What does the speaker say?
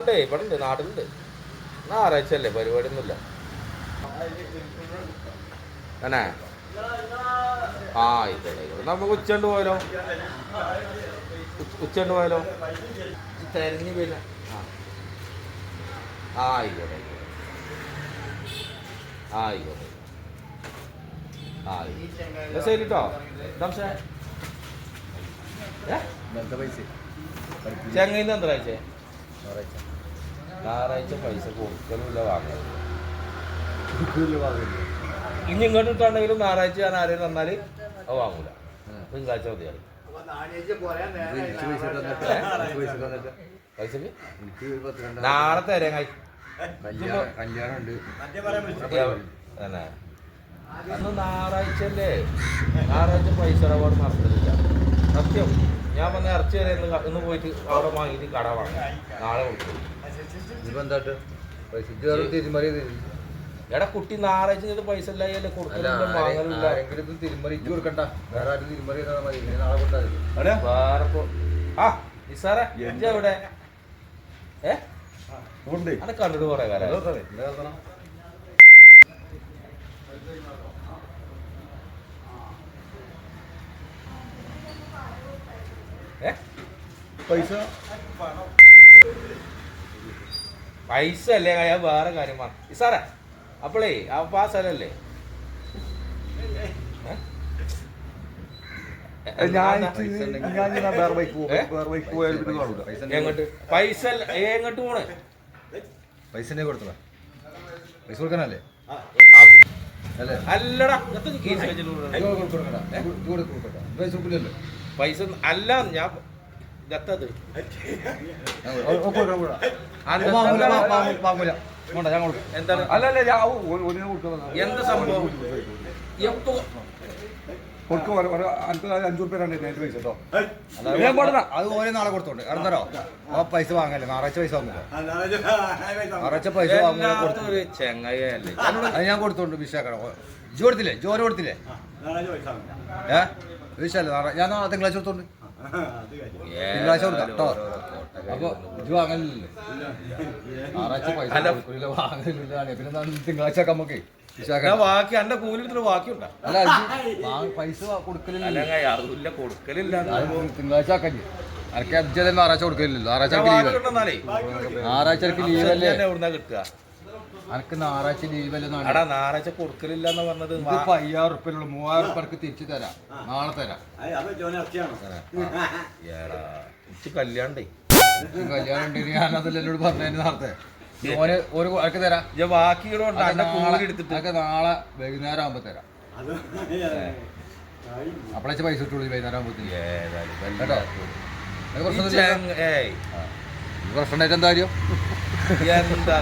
ഇവിടെ ഉണ്ട് നാട്ടിലുണ്ട്. ഞായറാഴ്ച അല്ലേ പരിപാടി ഒന്നുമില്ല തന്നെ ആ ഇതല്ലേ ഇവിടെ നമുക്ക് ഉച്ചണ്ട് പോയാലോ? ഉച്ച- ഉച്ചണ്ട് പോയാലോ? തെരഞ്ഞു പിന്നെ. ആ. ആ ആയിക്കോട്ടെ ആയിക്കോട്ടെ. ആയിക്കോട്ടെ. ശരി കേട്ടോ ചെങ്ങൈന്ന് എന്താ ആഴ്ച ഞായറാഴ്ച പൈസ കൊടുക്കലുമില്ല വാങ്ങലും. ഇനി ഇങ്ങോട്ട് ഇട്ടാണെങ്കിലും ഞായറാഴ്ച ഞാൻ ആരെയും തന്നാൽ അത് വാങ്ങൂല. തിങ്കളാഴ്ച മതിയായി പൈസ നാളെ തരാം കല്യാണം ഉണ്ട് തന്നെ അന്ന് ഞായറാഴ്ച അല്ലേ ഞായറാഴ്ച പൈസ ഇടപാട് നടത്തുന്നില്ല സത്യം. ഞാൻ വന്ന ഇറച്ചി വരെ ഇന്ന് ഇന്ന് പോയിട്ട് അവിടെ വാങ്ങിയിട്ട് കട വാങ്ങി. നാളെ കൊടുക്കും. ഇനിയിപ്പോ എന്താട്ട്? പൈസ തിരുമറി എടാ കുട്ടി ഞായറാഴ്ച ചെയ്ത് പൈസ വാങ്ങലില്ല. ആരെങ്കിലും ഇത് തിരുമറി ഇജ്ജ് കൊടുക്കണ്ട. വേറെ ആരും തിരുമറി തന്നാൽ മതി. ഇനി നാളെ കൊടുത്താൽ മതി. വേറെ ആ നിസാറേ ഇജ്ജ് എവിടെ? ഏ? അത് കണ്ടിട്ട് കുറെ? കാലം പൈസ? പൈസ അല്ലേ കാര്യം വേറെ കാര്യമാണ് സാറേ അപ്പോളേ അപ്പൊ ആ സ്ഥലല്ലേ? ഞാൻ പൈസ എങ്ങോട്ട്? പൈസ അല്ല- എങ്ങോട്ട് പോണ്? പൈസ കൊടുക്കാനല്ലേ? അല്ലേ? അല്ലടാ. പൈസ അല്ല ഞാൻ കൊടുക്കാം. എന്ത് സംഭവം? എപ്പോ കൊടുക്കും അഞ്ചു റുപ്യ രണ്ട് അതിന്റെ പൈസ കേട്ടോ ഞാൻ പോട്ടെടാ. അത് ഓരോ നാളെ കൊടുത്തോണ്ട്. കാരണം ആ. പൈസ വാങ്ങല്ലേ? ഞായറാഴ്ച പൈസ വാങ്ങൂല ഞായറാഴ്ച പൈസ ഒരു ചെങ്ങയല്ലേ അത് ഞാൻ കൊടുത്തോണ്ട് വിശാക്കണം ജോ കൊടുത്തില്ലേ? ജോന് കൊടുത്തില്ലേ? ഏഹ് നാളെ ഞാൻ നാളെ തിങ്കളാഴ്ച കൊടുത്തോണ്ട്. തിങ്കളാഴ്ച കൊടുക്കാം. കേട്ടോ. അപ്പൊ ഇത് ഞായറാഴ്ച പൈസ. കൊടുക്കില്ല വാങ്ങലില്ല പിന്നെ തിങ്കളാഴ്ച നമുക്ക് ബാക്കി എന്റെ അല്ല പൈസ കൊടുക്കലില്ല? കൊടുക്കലില്ല. തിങ്കളാഴ്ച ആക്കാം ഇജ്ജ്. അനക്ക് അജ്ജല്ലേ ഞായറാഴ്ച കൊടുക്കലില്ലല്ലോ. എനിക്ക് ലീവല്ലേ കിട്ടുക? അനക്ക് ഞായറാഴ്ച ലീവല്ലേ എടാ ഞായറാഴ്ച കൊടുക്കലില്ല എന്ന് പറഞ്ഞത്. ഇതിപ്പോ അയ്യായിരം ഉറുപ്പ്യല്ലോ മൂവായിരം തിരിച്ചു തരാം. നാളെ തരാം. ഏടാ ഇച്ച് കല്യാണ്ടേ കല്യാണം ഞാനതല്ല എന്നോട് പറഞ്ഞു നേരത്തെ. ഓന് ഒരു അനക്ക് തരാം. ഞാൻ ബാക്കി കൊണ്ട് അനക്ക് നാളെ കൂലി എടുത്തിട്ട് നാളെ വൈകുന്നേരം ആകുമ്പോ തരാം. അപ്പളച്ച പൈസ ഇട്ടുള്ളൂ വൈകുന്നേരം ആകുമ്പോഴത്തേക്ക് കേട്ടോ? ഏയ്. പ്രശ്നമായിട്ട് എന്താ കാര്യം? എന്താ